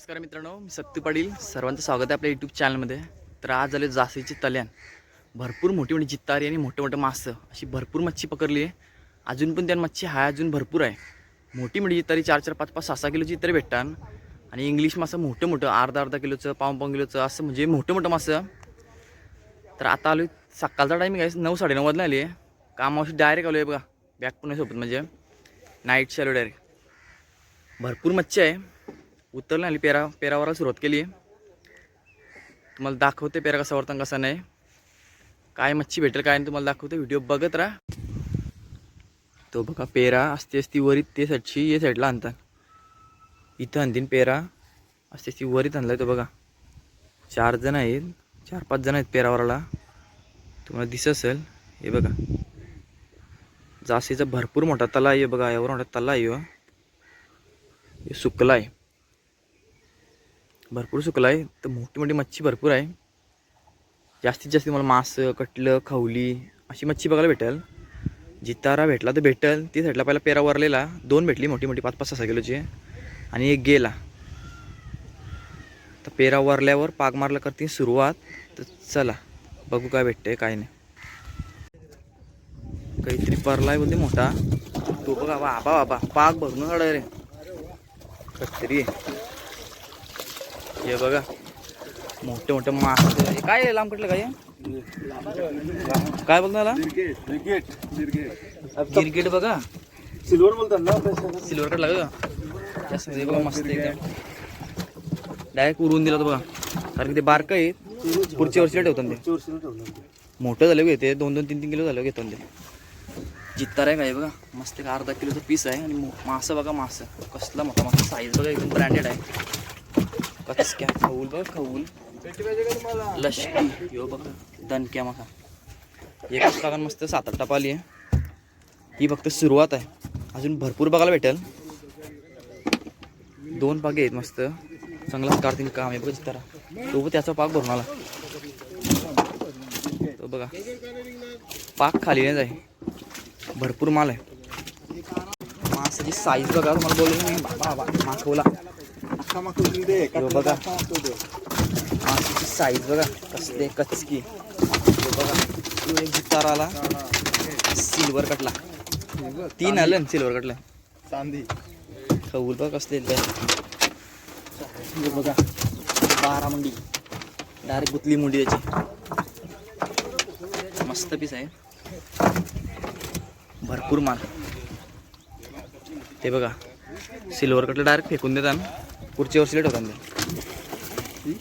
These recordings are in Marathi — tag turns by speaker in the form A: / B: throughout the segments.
A: नमस्कार मित्रांनो मी सत्तू पाटील. सर्वांचं स्वागत आहे आपल्या यूट्यूब चॅनलमध्ये तर आज आले जासीची तल्यान भरपूर मोठी मोठी जित्तारी आणि मोठं मोठं मासं. अशी भरपूर मच्छी पकडली आहे अजून पण त्या मच्छी हाय अजून भरपूर आहे. मोठी मोठी जित्तारी चार चार पाच पाच सहा सहा किलोची तरी भेटतात. आणि इंग्लिश मासं मोठं मोठं अर्धा अर्धा किलोचं पाव पाव किलोचं असं म्हणजे मोठं मोठं मासं. तर आता आलो सकाळचा टायमिंग आहे नऊ साडेनऊ वाजला आली आहे कामावशी डायरेक्ट आलो आहे बघा. बॅग पण सोबत म्हणजे. नाईट आलो डायरेक्ट भरपूर मच्छी आहे. उतरलं आली पेरा पेरावरला सुरुवात केली आहे. तुम्हाला दाखवते पेरा कसा वरता कसा नाही. काय मच्छी भेटेल काय नाही तुम्हाला दाखवते. व्हिडिओ बघत राहा. तो बघा पेरा असते असती वरीत ते साईडची ये साईडला आणतात. इथं आणतीन पेरा. असते असती वरीत आणलाय तो बघा. चार जण आहेत. चार पाच जण आहेत पेरावराला. तुम्हाला दिसत असेल हे बघा. जास्तीचा भरपूर मोठा तला आहे. बघा एवढा मोठा तला आहे सुकला आहे भरपूर सुकला आहे. तर मोठी मोठी मच्छी भरपूर आहे. जास्तीत जास्त मला मासं कटलं खवली अशी मच्छी बघायला भेटेल. जितारा भेटला तर भेटेल. ती साईडला पहिला पेरा वरलेला. दोन भेटली मोठी मोठी पाच पाच सहा किलोची. आणि एक गेला. तर पेरा वरल्यावर पाग मारला करते सुरुवात. तर चला बघू काय भेटतंय काय नाही. काहीतरी परला आहे मोठा. तो बघा बाबा बाबा पाग भरून काढा रे. काहीतरी हे बघा. मोठे मोठे मासे. हे काय लांब कुठलं काय हे? काय बोलतो मला
B: क्रिकेट
A: बघा.
B: सिल्वर बोलतात ना
A: सिल्वर कट लागत बघा मस्त डायरेक्ट उरवून दिला तो बघा. कारण की ते बारक आहे. पुढच्या वर्षीला ठेवतात ते. मोठं झालं घेते दोन दोन तीन तीन किलो झालं घेतो ते. जित्तार आहे काय बघा. मस्त एक अर्धा किलोचं पीस आहे आणि मासा मासं बघा मासं. कसला मोठा मासा. साईज बघा एकदम ब्रँडेड आहे. कचक्या खाऊल बघा खाऊल. लष्की यो बघा दणक्या मासा एकच बघा मस्त सात आठ टप आली आहे. ही फक्त सुरुवात आहे. अजून भरपूर बघायला भेटेल. दोन पागे आहेत मस्त. चांगलाच काढतील काम आहे बघ जितारा तो पण त्याचा पाक भरून आला. तो बघा. पाक खाली नाही जाय. भरपूर माल आहे. मासाची साईज बघा तुम्हाला बोललो नाही बाबा माखवला बघा. मासाची साईज बघा कसले कचकी. बघा ह्यो एक जितार आला. सिल्वर कटला तीन आलं ना सिल्वर कटला
B: चांदी.
A: खवूल बघ कसले बघा बारा मुंडी. डायरेक्ट गुतली मुंडी याची. मस्त पीस आहे. भरपूर माल. ते बघा सिल्वर कटलं डायरेक्ट फेकून देतात. पुढच्या वर्षीला ठेवतात ते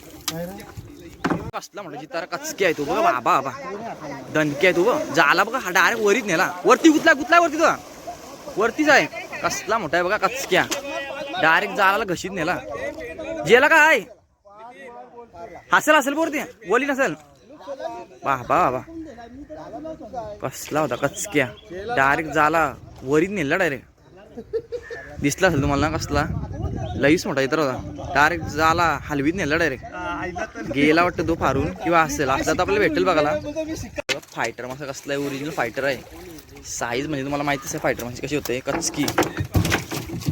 A: कसला म्हटलं जितारा कचकी आहे तू. बघा बाबा बाबा दणकी आहे तू बघ. झाला बघा हा डायरेक्ट वरीच नेला. वरती गुतला गुतला वरती तुला वरतीच आहे. कसला मोठा आहे बघा कचक्या. डायरेक्ट जाळाला घशीत नेला. जेला काय हसेल असेल वरती बोली नसेल. बा बा कसला होता कचक्या. डायरेक्ट जाला. वरीत नेला डायरेक्ट दिसला असेल तुम्हाला कसला? लईच मोठा इतर होता. डायरेक्ट जाला हलवीत नेला डायरेक्ट गेला वाटतं तो फारून किंवा असेल. असला तर आपल्याला भेटेल बघायला. फायटर मासा कसला आहे ओरिजिनल फायटर आहे. साईज म्हणजे तुम्हाला माहितीच आहे फायटर मासे कशी होते. कचकी.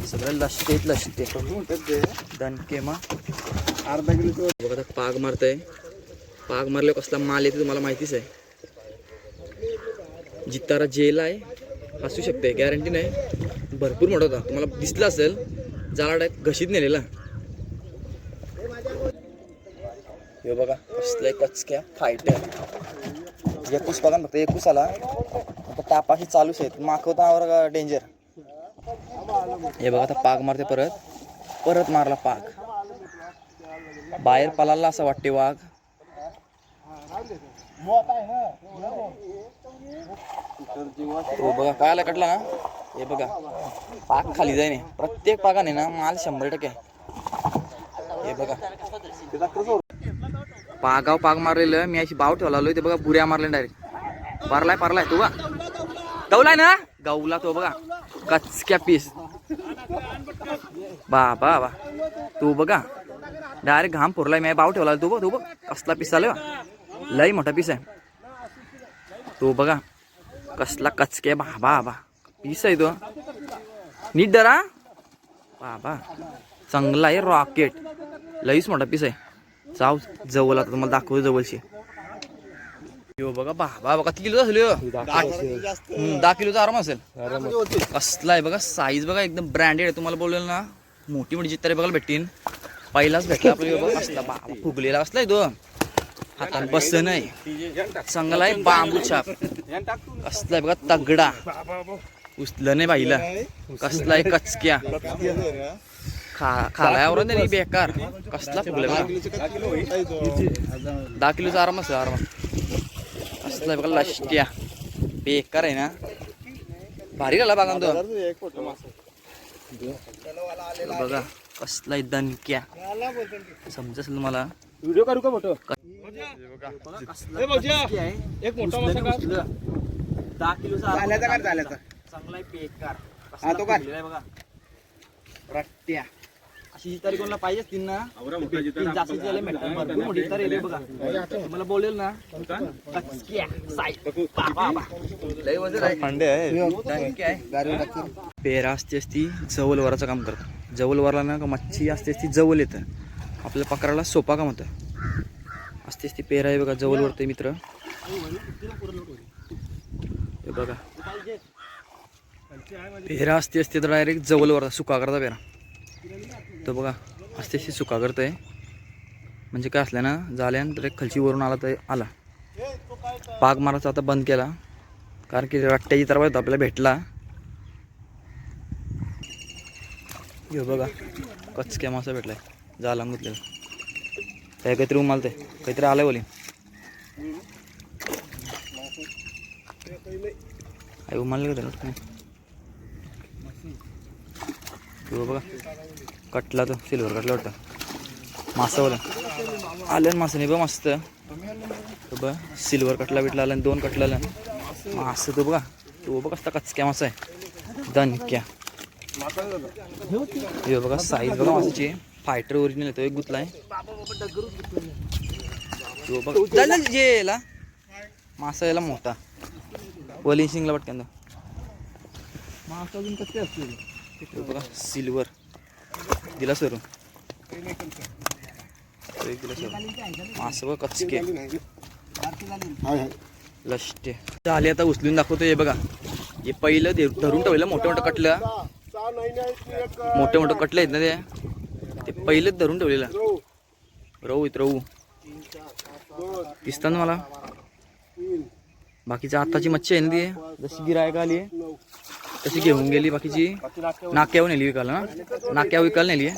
A: सगळं लष्टेत लष्टे. दणके मग
B: अर्धा किलो
A: बघा पाग मारतंय. पाग मारल्यावर कसला माल येते तुम्हाला माहितीच आहे. जितारा जेल आहे. असू शकते गॅरंटी नाही. भरपूर मोठा होता. तुम्हाला दिसला असेल. जाला टाईप घशीत नेलेला. हे बघा कसलं कचक्या फायटर एकूस बघा ना फक्त एकूस आला. आता तापाशी चालूच आहेत. माखवता डेंजर हे बघा आता पाग मारते परत. परत मारला पाग बाहेर पलाला असं वाटते वाघ. बघा काय आला कटला ना? हे बघा. पाक खाली जाय नाही प्रत्येक पाकाने ना माल शंभर टक्के. हे बघा. पागाव पाग मारलेलं मी अशी बाव ठेवला ते बघा बुऱ्या मारले डायरेक्ट पारलाय पारलाय तो बघा. गवलाय ना? गवला तो बघा. कचक्या पीस बा बा बा तू बघा. डायरेक्ट घाम पुरलाय मी बाव ठेवला तू बघ तू बघ. कसला पीस आला लई मोठा पीस आहे. तो बघा कसला कचके बाबा बा पीस आहे तो. नीट धरा. बाबा चांगला आहे रॉकेट लईच मोठा पीस आहे. चाव जवळ आता तुम्हाला दाखवतो जवळची. यो बघा बा बा बघा किती किलो असेल दहा किलोचा आराम असेल. कसला आहे बघा साईज बघा एकदम ब्रँडेड आहे. तुम्हाला बोलेल ना मोठी मोठी चित्तरे बघायला भेटतील. पहिलाच भेटला आपल्याला बघा कसला बा फुगलेला कसला आहे तो. हातात बस नाही. चांगला आहे बांबू छाप कसला आहे बघा तगडा. उचलं नाही बाईला. कसला आहे कचक्या. खा खालायावर नाही बेकार. कसला फुगला बघा. दहा किलोचा आराम असेल आराम. आहे बघा लष्ट्या. बेकार आहे ना. भारी झाला बागान तो. बघा कसला आहे दणक्या. समजा असेल तुम्हाला?
B: व्हिडिओ काढू का फोटो?
A: एक मोठा मासा दहा चांगला
B: हा, तो.
A: बघा. रट्ट्या. अशी जितारी कोणाला पाहिजे ना. तीन. भरपूर मोठी जितारी बघा. तुम्हाला बोलेल ना. पेरा असते असती जवळ वराचं काम करतं. जवळ वरला ना का मच्छी असते असती जवळ येतं. आपल्याला पकडायला सोपा काम होतं. असते असते पेरा आहे बघा जवळ वरते मित्र. हे बघा. पेरा असते असते तर डायरेक्ट जवळ वरता सुका करता पेरा तर बघा असते असते सुका आहे. म्हणजे काय असलं ना झाल्यानंतर एक खालची वरून आला तर आला. पाग मारायचा आता बंद केला. कारण की रट्ट्याची तर आपल्याला भेटला. हे बघा कचक्या मासा भेटलाय. जाला गुतलेला काय काहीतरी उमाल ते. काहीतरी आलंय बोली. आई उमाल का त्याला हे बघा. कटला तो सिल्वर कटला वाटतं. मासा बोला. आलं मासा नाही बघ मस्त. बघ सिल्वर कटला बिटला आला दोन कटला आला. मासा तो बघा. तो बघ कसला कचक्या मासा आहे. दणक्या. हे बघा साईज बघा मासाची. फायटर ओरिजिनल येतो एक गुतलाय तो बघा. चल, चल, जे याला. मासा याला मोठा वलिशिंगला पटकन मासा अजून कसे असतील? बघा सिल्वर. दिला सरून तो एक दिला सरून मासा बघा कचके लष्टे. झाले आता उचलून दाखवतो हे बघा. हे पहिलं धरून ठेवलं मोठं मोठं कटलं मोठं मोठं कटलं आहेत ना ते? ते पहिलेच धरून ठेवलेलं. रहू इथं रहू दिसतात ना मला? बाकीची आत्ताची मच्छी आहे ना ती? जशी गिरायका आली तशी घेऊन गेली बाकीची. नाक्यावर नेली विकायला ना? नाक्यावर विकायला नेली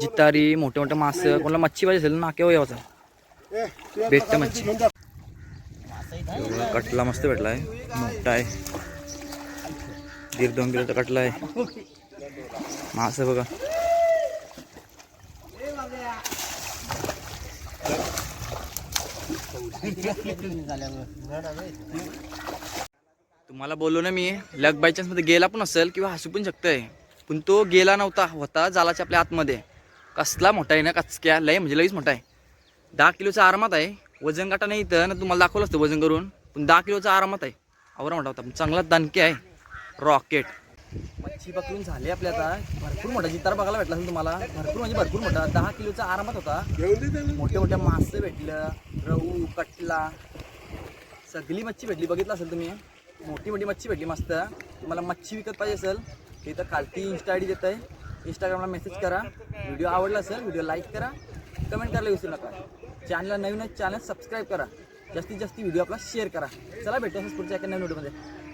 A: जितारी मोठे मोठे मास. कोणाला मच्छी पाहिजे असेल ना नाक्यावर यावाचा भेटत मच्छी. कटला मस्त भेटलाय मोठा आहे. दीड दोन किलोचा कटला आहे. मास बघा. तुम्हाला बोललो ना मी लग बाय चान्समध्ये गेला पण असेल किंवा हसू पण शकतंय. पण तो गेला नव्हता होता जालाच्या आपल्या आतमध्ये. कसला मोठा आहे ना कचक्या लय म्हणजे लईच मोठा आहे. दहा किलोचा आरामात आहे. वजन काटा नाही तर ना तुम्हाला दाखवलं असतं वजन करून. पण दहा किलोचा आरामात आहे. आवरा मोठा होता पण चांगला दणके आहे. रॉकेट मच्छी पकडून झाली आपल्या आता. भरपूर मोठा जितार बघायला भेटला असेल तुम्हाला. भरपूर म्हणजे भरपूर मोठा. दहा किलोचा आरामात होता. मोठ्या मोठ्या मासे भेटलं रहू कटला. सगळी मच्छी भेटली. बघितलं असेल तुम्ही? मोठी मोठी मच्छी भेटली मस्त. तुम्हाला मच्छी विकत पाहिजे असेल तर खालती इन्स्टा आय डी देत आहे इंस्टाग्रामला मेसेज करा. व्हिडिओ आवडला असेल व्हिडिओ लाईक करा. कमेंट करायला विसरू नका. चॅनलला नवीन चॅनल सबस्क्राईब करा. जास्तीत जास्त व्हिडिओ आपला शेअर करा. चला भेटू असंच पुढच्या एका नवीन व्हिडिओमध्ये